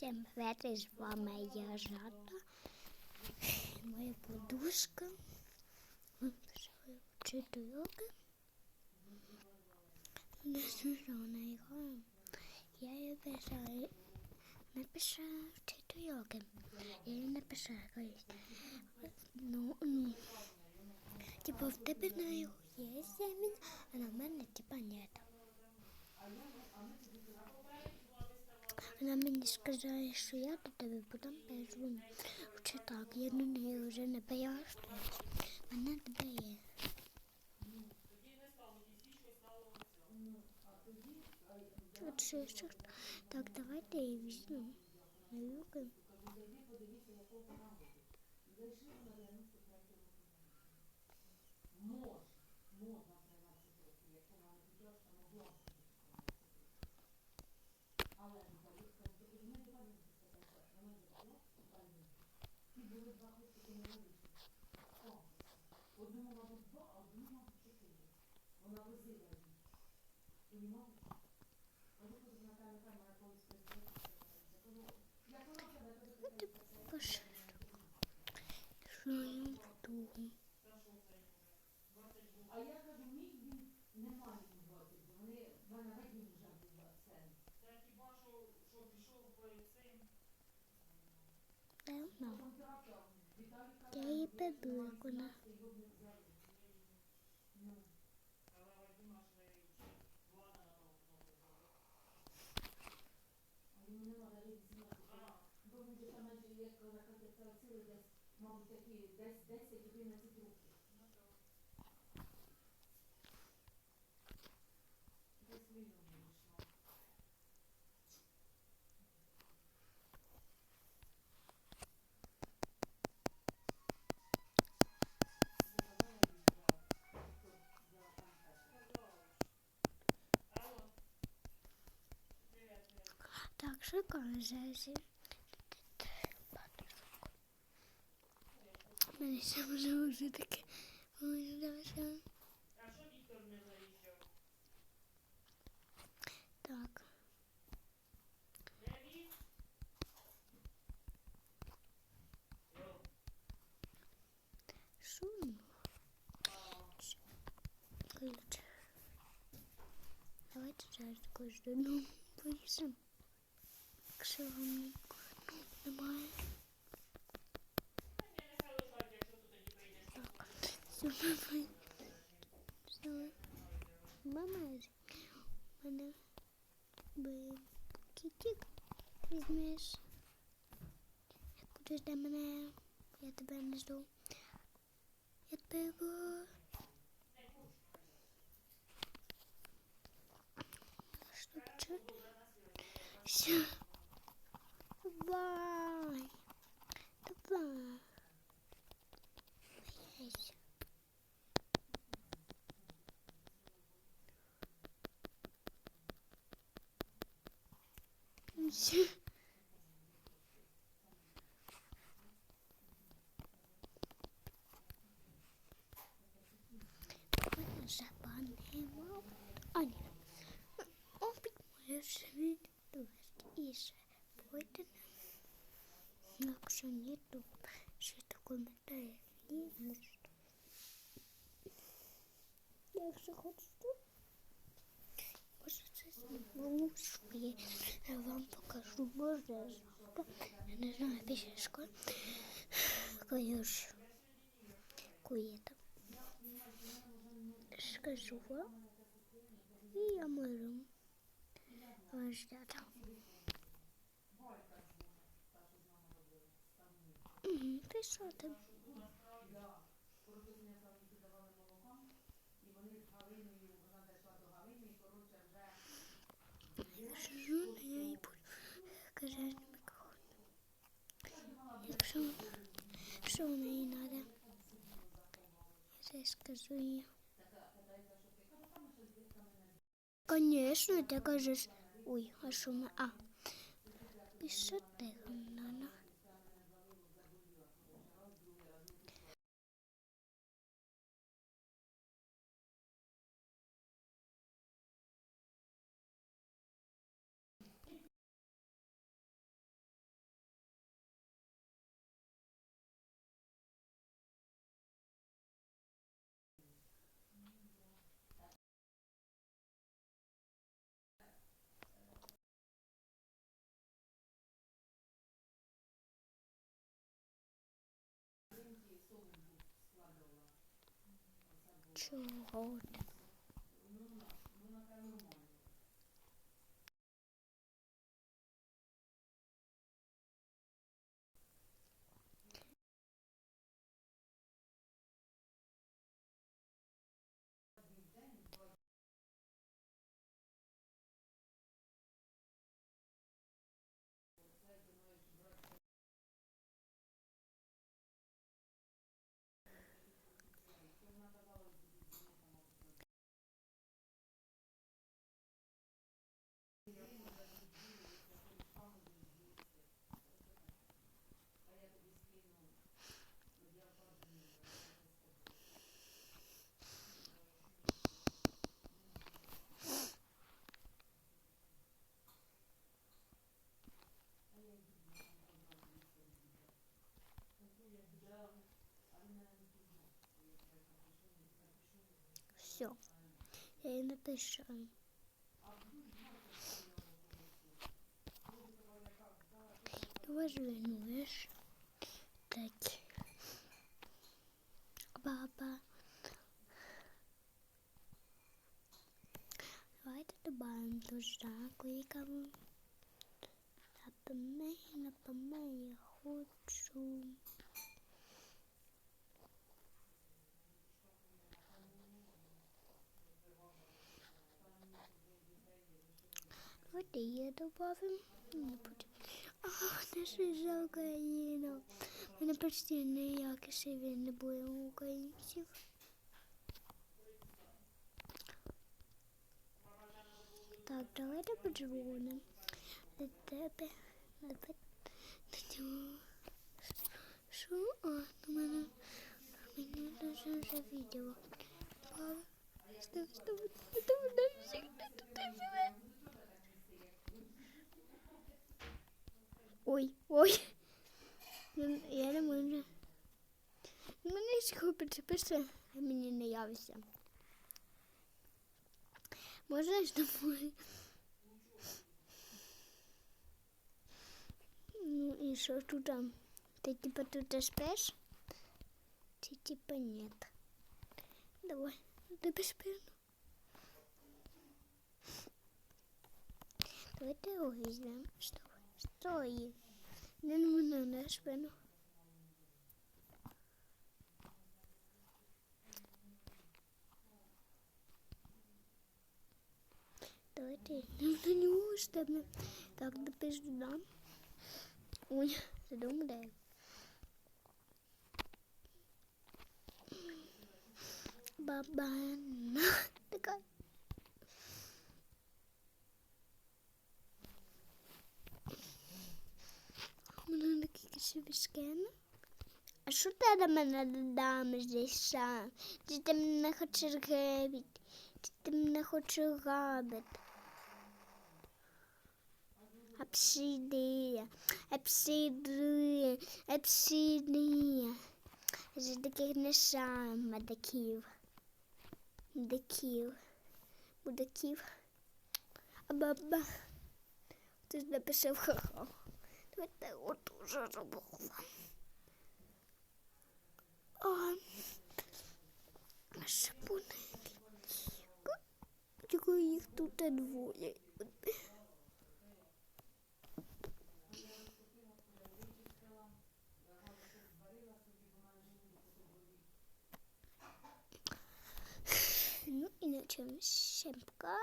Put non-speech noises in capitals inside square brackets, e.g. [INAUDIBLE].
Всем привет, и с вами я Жата. Моя [LAUGHS] подушка. Мы пішли вчити уроки. Не смішно вона грає. Я їй писала, написала вчити уроки. Я їй написала колись. Ну, ну. Типа в тебе на його є семін, а на мене типа нет. Вона мені сказала, що я до тебе потім перезвоню. Чи так, я до неї вже не пояснюю. Вона тебе є. От що, що? Так, давайте її візьмемо. На руки. Ти пошли. Що я буду? Давно. Я її побігла. Так, шукаю Зезі. У мене ще може вже таке. Ой, давай. Так. Шум. Ключ. Давайте зараз кожну ну, повісимо Якщо вам немає. Так, все, мама. Все. Мама, у мене би кітік візьмеш. Як будеш до мене, я тебе не жду. Я тебе буду. Щоб чути. Все. Давай. Давай. Боясь. Все. Забанемо. А, ні. Обіймаєш від і ще пойде. Якщо ні, то ще то коментарі лізеш. Якщо хочеш, то може це знову своє. Я вам покажу, може завтра. Я не знаю, після школи. Коли ж коли там. Скажу вам. І я можу вас ждати. Угу, пішов ти. Сижу, я їй буду казати мікрофон. Якщо, якщо вона їй треба, я це скажу їй. Конечно, ти кажеш. Ой, а що ми? А, пише 好。Я їй напишу. Давай звернуєш. Так. Баба. Давайте добавимо туда кликаємо. Напомей, напомей, я хочу. Давайте її добавимо. Не буде. Ах, наша жалка Україна. У мене почти ніяких сивів не було у українців. Так, давайте подзвонимо до тебе. Давай до цього. Що? А, до мене. Мені дуже вже відео. Папа, Став, став, став, навсегда тут живе. Ой, ой. Ну, Я не можу. Мене схопиться пише, а мені не явиться. Можна ж домой? Ну і що тут? там? Ти типа тут спиш? Чи типа нет? Давай, тебе спину. Давайте його візьмемо. Стой, стой. Не на мене на спину. Давайте ну, на нього стебне. Так, допиш туди. Ой, задуму дай. Бабана. Така. Такий. А що ти на мене додам здесь? Чи ти мене хочеш гребити? Чи ти мене хочеш грабити? Обсидия, обсидия, обсидия. З таких не сам мудаків. Мудаків. Мудаків. А баба. Ти ж написав ха-ха. by było dużo robotów. Um, szapunek. Tylko ich tutaj dwoje. No i na czym siempka?